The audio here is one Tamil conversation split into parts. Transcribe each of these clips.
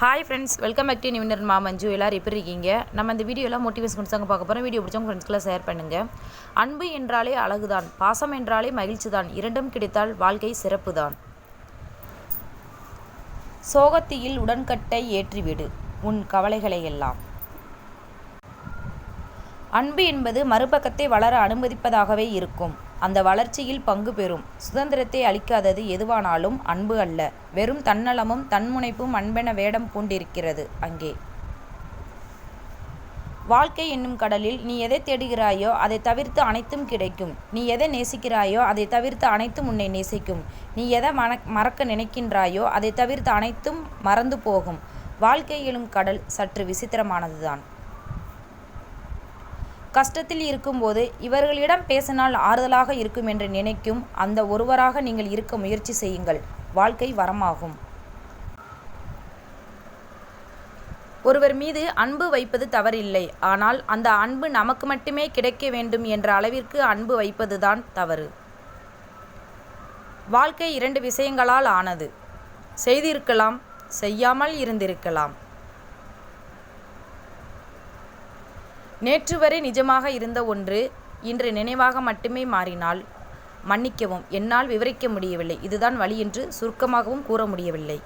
Hi friends welcome back to நிவினர் மா மஞ்சு எல்லோரும் எப்படி இருக்கீங்க? நம்ம இந்த வீடியோலாம் மோட்டிவேஷன் கொடுத்தாங்க பார்க்க போகிறோம் வீடியோ பிடிச்சவங்க ஃப்ரெண்ட்ஸ்க்குலாம் ஷேர் பண்ணுங்கள் அன்பு என்றாலே அழகுதான் பாசம் என்றாலே மகிழ்ச்சி தான் இரண்டும் கிடைத்தால் வாழ்க்கை சிறப்பு தான் சோகத்தியில் உடன்கட்டை ஏற்றிவிடு உன் கவலைகளை எல்லாம். அன்பு என்பது மறுபக்கத்தை வளர அனுமதிப்பதாகவே இருக்கும். அந்த வளர்ச்சியில் பங்கு பெறும். சுதந்திரத்தை அளிக்காதது எதுவானாலும் அன்பு அல்ல. வெறும் தன்னலமும் தன்முனைப்பும் அன்பென வேடம் பூண்டிருக்கிறது அங்கே. வாழ்க்கை என்னும் கடலில் நீ எதை தேடுகிறாயோ அதை தவிர்த்து அனைத்தும் கிடைக்கும். நீ எதை நேசிக்கிறாயோ அதை தவிர்த்து அனைத்தும் உன்னை நேசிக்கும். நீ எதை மன மறக்க நினைக்கின்றாயோ அதை தவிர்த்து அனைத்தும் மறந்து போகும். வாழ்க்கை எனும் கடல் சற்று விசித்திரமானதுதான். கஷ்டத்தில் இருக்கும்போது இவர்களிடம் பேசினால் ஆறுதலாக இருக்கும் என்று நினைக்கும் அந்த ஒருவராக நீங்கள் இருக்க முயற்சி செய்யுங்கள். வாழ்க்கை வரமாகும். ஒருவர் மீது அன்பு வைப்பது தவறில்லை. ஆனால் அந்த அன்பு நமக்கு மட்டுமே கிடைக்க வேண்டும் என்ற அளவிற்கு அன்பு வைப்பதுதான் தவறு. வாழ்க்கை இரண்டு விஷயங்களால் ஆனது. செய்திருக்கலாம் செய்யாமல் இருந்திருக்கலாம். நேற்று வரை நிஜமாக இருந்த ஒன்று இன்று நினைவாக மட்டுமே மாறினால் மன்னிக்கவும் என்னால் விவரிக்க முடியவில்லை. இதுதான் வழி என்று சுருக்கமாகவும் கூற முடியவில்லை.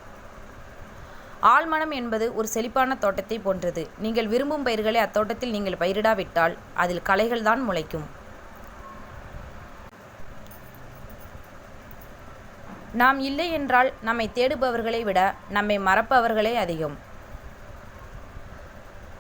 ஆழ்மனம் என்பது ஒரு செழிப்பான தோட்டத்தை போன்றது. நீங்கள் விரும்பும் பயிர்களை அத்தோட்டத்தில் நீங்கள் பயிரிடாவிட்டால் அதில் களைகள் தான் முளைக்கும். நாம் இல்லை என்றால் நம்மை தேடுபவர்களை விட நம்மை மறப்பவர்களே அதிகம்.